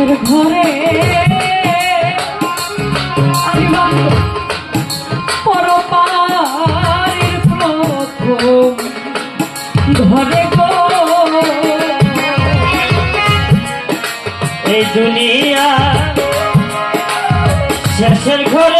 পাশের ঘরে। ঘরে এই দুনিয়া শেষের ঘরে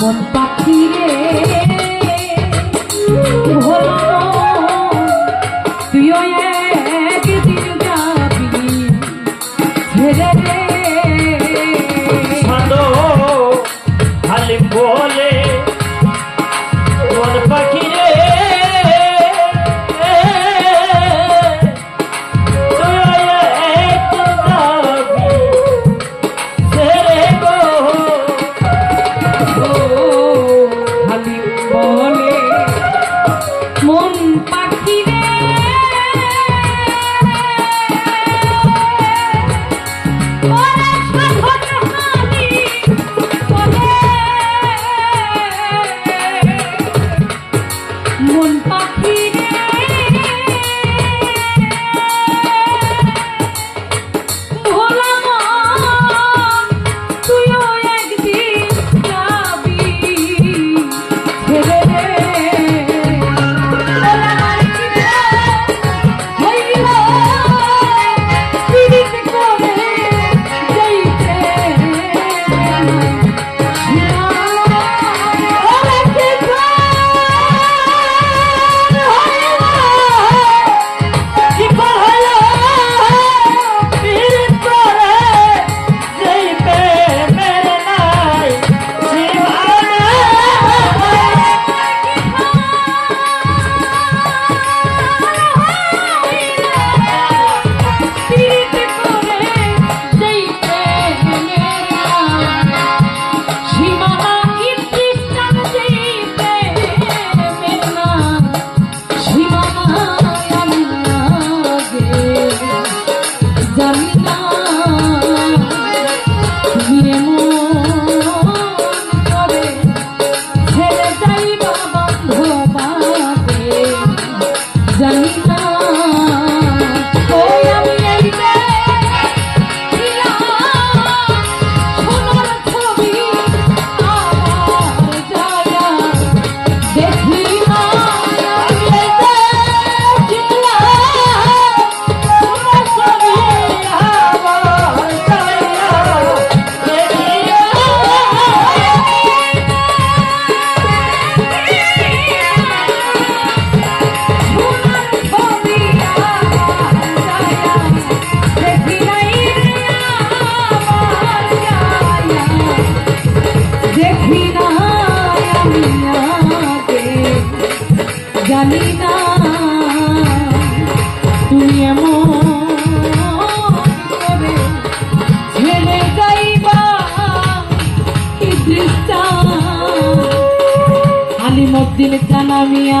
মন জানি না তুমি এমন ছেলে যাইবা আলিমদ্দিন কানামিয়া